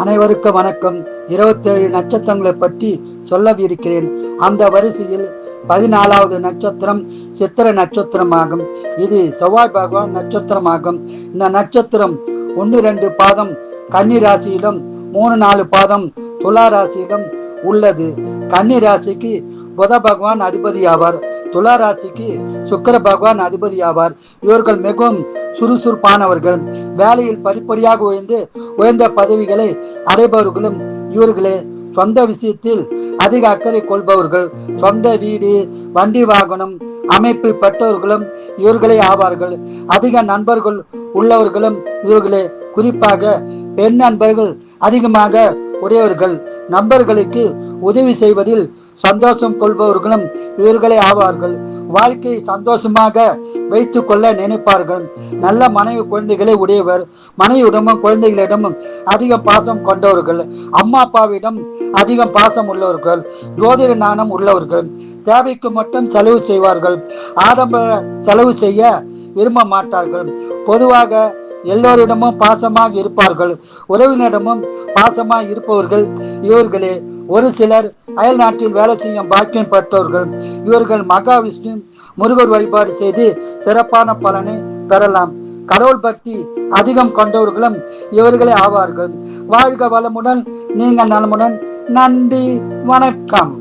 அனைவருக்கும் வணக்கம். இருபத்தேழு நட்சத்திரங்களை பற்றி சொல்லவிருக்கிறேன். அந்த வரிசையில் பதினாலாவது நட்சத்திரம் சித்திர நட்சத்திரமாகும். இது செவ்வாய் பகவான் நட்சத்திரமாகும். இந்த நட்சத்திரம் ஒன்று ரெண்டு பாதம் கன்னி ராசியிலும் மூணு நாலு பாதம் துலா ராசியிலும் உள்ளது. கன்னி ராசிக்கு புத பகவான் அதிபதி ஆவார் துலா ராசிக்கு பகவான் அதிபதி ஆவார் இவர்கள் மிகவும் சுறுசுறுப்பானவர்கள். வேலையில் படிப்படியாக உயர்ந்து உயர்ந்த பதவிகளை அடைபவர்களும் இவர்களே. சொந்த விஷயத்தில் அதிக அக்கறை கொள்பவர்கள் சொந்த வீடு வண்டி வாகனம் அமைப்பு பெற்றவர்களும் இவர்களே ஆவார்கள். அதிக நண்பர்கள் உள்ளவர்களும் இவர்களே. குறிப்பாக பெண் நண்பர்கள் அதிகமாக உடையவர்கள் நண்பர்களுக்கு உதவி செய்வதில் சந்தோஷம் கொள்பவர்களும் இவர்களே ஆவார்கள். வாழ்க்கையை சந்தோஷமாக வைத்து கொள்ள நினைப்பார்கள். நல்ல மனைவி குழந்தைகளை உடையவர் மனைவியிடமும் குழந்தைகளிடமும் அதிக பாசம் கொண்டவர்கள் அம்மா அப்பாவிடம் அதிகம் பாசம் உள்ளவர்கள் ஜோதிட ஞானம் உள்ளவர்கள் தேவைக்கு மட்டும் செலவு செய்வார்கள் ஆடம்பர செலவு செய்ய விரும்ப மாட்டார்கள். பொதுவாக எல்லோரிடமும் பாசமாக இருப்பார்கள். உறவினரிடமும் பாசமாக இருப்பவர்கள். இவர்களே ஒரு சிலர் அயல் நாட்டில் வேலை செய்யும் பாக்கியம் பெற்றவர்கள். இவர்கள் மகாவிஷ்ணு முருகர் வழிபாடு செய்து சிறப்பான பலனை பெறலாம். கடவுள் பக்தி அதிகம் கொண்டவர்களும் இவர்களே ஆவார்கள். வாழ்க வளமுடன் நீங்கள் நலமுடன். நன்றி வணக்கம்.